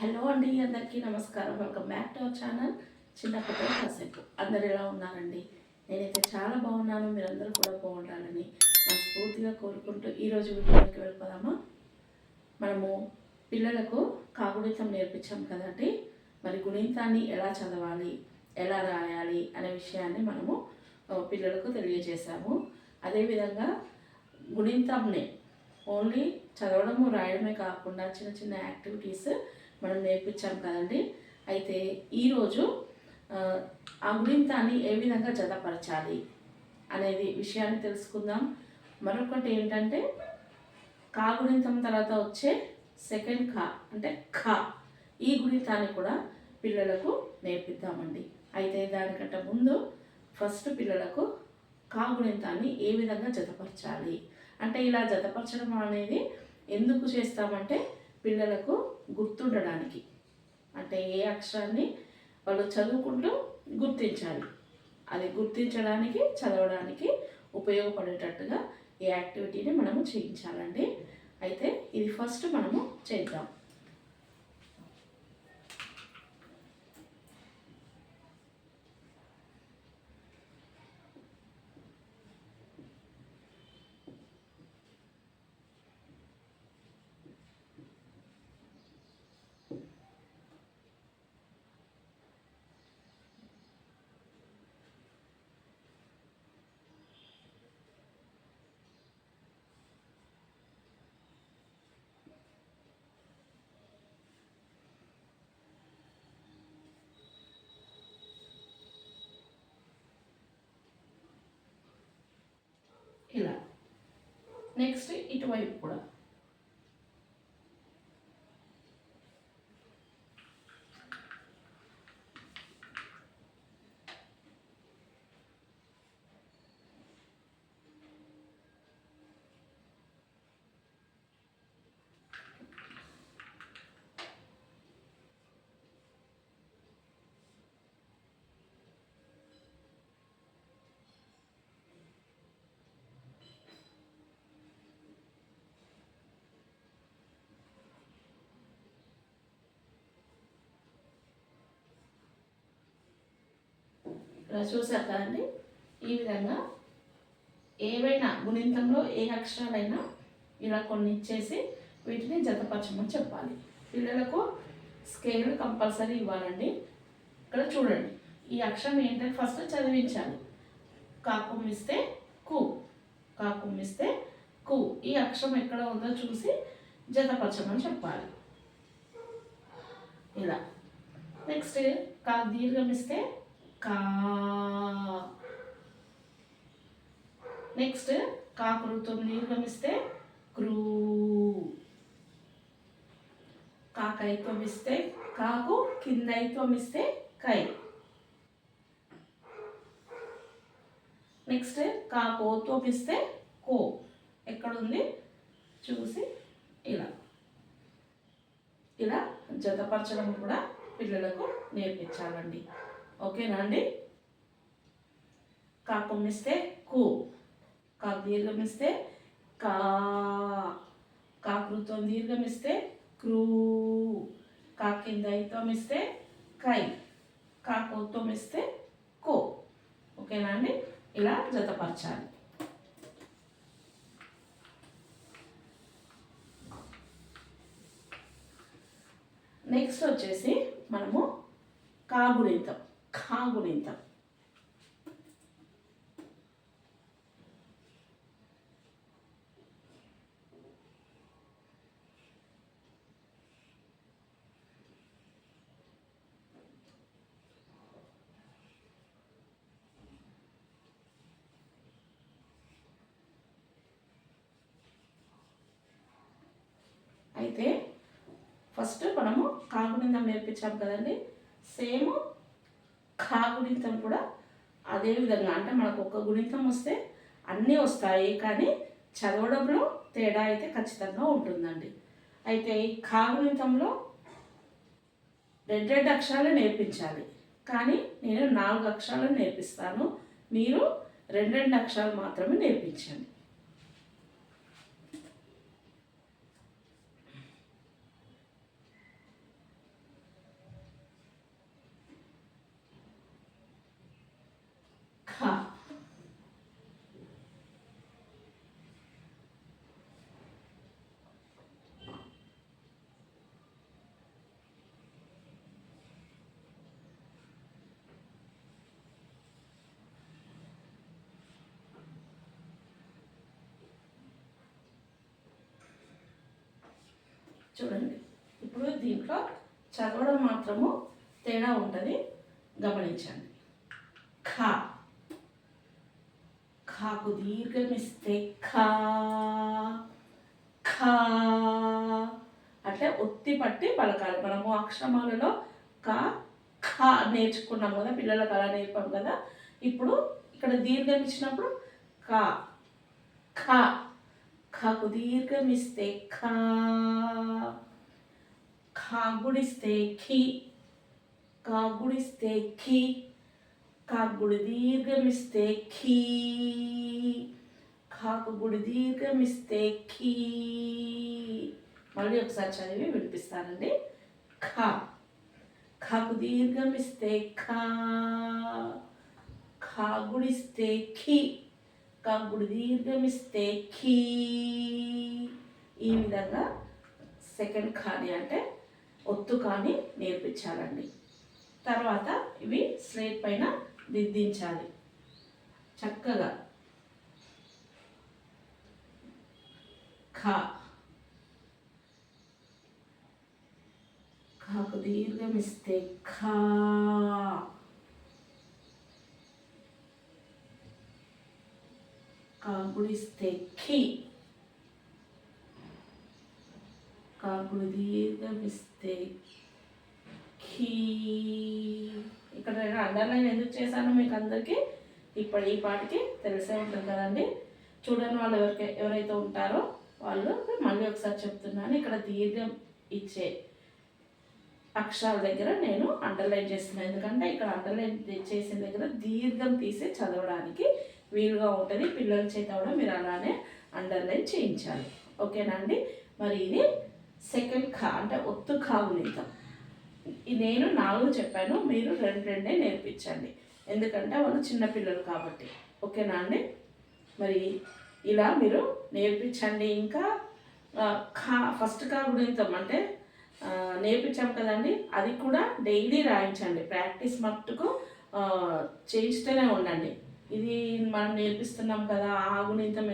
Hello అండి అందరికీ నమస్కారం. Welcome back to our channel చిన్న కథ కాసేపు. అందరు ఎలా ఉన్నారండి? నేనైతే చాలా బాగున్నాను. మీరందరూ కూడా బాగుండాలని మనస్ఫూర్తిగా కోరుకుంటూ ఈరోజు వీడియోకి వెళ్ళిపోదామా? మనము పిల్లలకు కాగుణితం నేర్పించాం కదండి. మరి గుణితాన్ని ఎలా చదవాలి ఎలా రాయాలి అనే విషయాన్ని మనము పిల్లలకు తెలియజేశాము. అదేవిధంగా గుణితంని ఓన్లీ చదవడము రాయడమే కాకుండా చిన్న చిన్న యాక్టివిటీస్ మనం నేర్పించాం కదండి. అయితే ఈరోజు ఆ, ఆ ఏ విధంగా జతపరచాలి అనేది విషయాన్ని తెలుసుకుందాం. మరొకటి ఏంటంటే కా గుణితం తర్వాత వచ్చే సెకండ్ ఖా అంటే ఖ ఈ గుణితాన్ని కూడా పిల్లలకు నేర్పిద్దామండి. అయితే దానికంటే ముందు ఫస్ట్ పిల్లలకు కా గుణితాన్ని ఏ విధంగా జతపరచాలి? అంటే ఇలా జతపరచడం అనేది ఎందుకు చేస్తామంటే పిల్లలకు గుర్తుండడానికి. అంటే ఏ అక్షరాన్ని వాళ్ళు చదువుకుంటూ గుర్తించాలి. అది గుర్తించడానికి చదవడానికి ఉపయోగపడేటట్టుగా ఈ యాక్టివిటీని మనము చేయించాలండి. అయితే ఇది ఫస్ట్ మనము చేద్దాం. ఇలా. నెక్స్ట్ ఇటువైపు కూడా. ఇలా చూసారు కదండి? ఈ విధంగా ఏవైనా గుణింతంలో ఏ అక్షరాలైనా ఇలా కొన్ని ఇచ్చేసి వీటిని జతపరచమని చెప్పాలి. పిల్లలకు స్కేల్ కంపల్సరీ ఇవ్వాలండి. ఇక్కడ చూడండి ఈ అక్షరం ఏంటంటే ఫస్ట్ చదివించాలి. కాకుమ్మిస్తే కు కాకుమ్మిస్తే కు. ఈ అక్షరం ఎక్కడ ఉందో చూసి జతపరచమని చెప్పాలి. ఇలా. నెక్స్ట్ కా దీర్ఘమిస్తే కా. నెక్స్ట్ కాకులతో నిర్గమిస్తే క్రూ కాకైతో ఇస్తే కాకు కిందైతో ఇస్తే కై. నెక్స్ట్ కాకోతో ఇస్తే కో. ఎక్కడుంది? చూసి ఇలా. ఇలా జతపరచడం కూడా పిల్లలకు నేర్పించాలండి. ఓకేనా అండి? కాకుమ్మిస్తే కు. కాకు దీర్ఘమిస్తే కా. కాకృతం దీర్ఘమిస్తే క్రూ. కాకింద ఇస్తే కై. కాకోత్వం ఇస్తే కో. ఓకేనా అండి? ఇలా జతపరచాలి. నెక్స్ట్ వచ్చేసి మనము కాగుణితం కాగుణితం అయితే ఫస్ట్ మనము కాగుణితం నేర్పించాం కదండి. సేమ్ కాగుణితం కూడా అదే విధంగా. అంటే మనకు ఒక గుణితం వస్తే అన్నీ వస్తాయి కానీ చదవడంలో తేడా అయితే ఖచ్చితంగా ఉంటుందండి. అయితే ఈ కాగుణితంలో రెండు రెండు అక్షరాలు నేర్పించాలి. కానీ నేను నాలుగు అక్షరాలు నేర్పిస్తాను. మీరు రెండు రెండు అక్షరాలు మాత్రమే నేర్పించండి. చూడండి. ఇప్పుడు దీంట్లో చదవడం మాత్రము తేడా ఉంటుంది. గమనించండి. ఖా ఖాకు దీర్ఘమిస్తే ఖా ఖా. అట్లే ఒత్తి పట్టి పలకాలి. మనము అక్షరమాలలో కా ఖా నేర్చుకున్నాం కదా పిల్లలకు అలా నేర్పాం కదా. ఇప్పుడు ఇక్కడ దీర్ఘం ఇచ్చినప్పుడు కా. ఖా ఖాకు దీర్ఘం ఇస్తే ఖా ఖా గుడిస్తే ఖీ కా గుడిస్తే ఖీ కా గుడి దీర్ఘం ఇస్తే ఖీ ఖాకు గుడి దీర్ఘం ఇస్తే ఖీ మళ్ళీ ఒకసారి చదివి వినిపిస్తానండి. ఖా ఖాకు దీర్ఘం ఇస్తే ఖా ఖా గుడిస్తే ఖీ కంకుడు దీర్ఘమిస్తే ఖీ ఈ విధంగా సెకండ్ ఖాని అంటే ఒత్తు కానీ నేర్పించాలండి. తర్వాత ఇవి స్లేట్ పైన దిద్దించాలి. చక్కగా ఖా. ఖాకు దీర్ఘమిస్తే ఖా. కాకుడిస్తే ఖీ కాకుడు దీర్ఘం ఇస్తే ఖీ ఇక్కడ నేను అండర్లైన్ ఎందుకు చేశానో మీకు అందరికీ ఇప్పుడు ఈ పాటికి తెలిసే ఉంటుంది కదండి. చూడని వాళ్ళు ఎవరికి ఎవరైతే ఉంటారో వాళ్ళు మళ్ళీ ఒకసారి చెప్తున్నాను. ఇక్కడ దీర్ఘం ఇచ్చే అక్షరాల దగ్గర నేను అండర్లైన్ చేస్తున్నాను. ఎందుకంటే ఇక్కడ అండర్లైన్ చేసిన దగ్గర దీర్ఘం తీసి చదవడానికి వీలుగా ఉంటుంది పిల్లల చేత కూడా మీరు అలానే అండర్లైన్ చేయించాలి. ఓకేనా అండి? మరి ఇది సెకండ్ ఖా అంటే ఒత్తు కాగులితం నేను నాలుగు చెప్పాను మీరు రెండు రెండే నేర్పించండి. ఎందుకంటే వాళ్ళు చిన్నపిల్లలు కాబట్టి. ఓకేనా అండి? మరి ఇలా మీరు నేర్పించండి. ఇంకా ఖా ఫస్ట్ కా గుణితం అంటే నేర్పించాం కదండి అది కూడా డైలీ రాయించండి. ప్రాక్టీస్ మట్టుకు చేయిస్తూనే ఉండండి. ఇది మనం నేర్పిస్తున్నాం కదా ఆ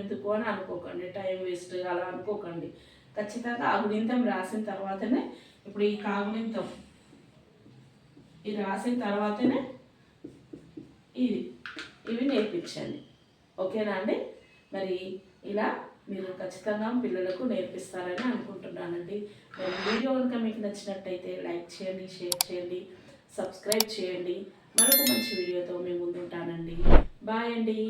ఎందుకు అని అనుకోకండి టైం వేస్ట్ అలా అనుకోకండి. ఖచ్చితంగా ఆ రాసిన తర్వాతనే ఇప్పుడు ఈ కాగుణితం ఇది రాసిన తర్వాతనే ఇది ఇవి నేర్పించండి. ఓకేనా అండి? మరి ఇలా మీరు ఖచ్చితంగా పిల్లలకు నేర్పిస్తారని అనుకుంటున్నానండి. మరి వీడియో కనుక మీకు నచ్చినట్టయితే లైక్ చేయండి షేర్ చేయండి సబ్స్క్రైబ్ చేయండి. మరొక మంచి వీడియోతో మేము ముందుంటానండి బాయ్ అండి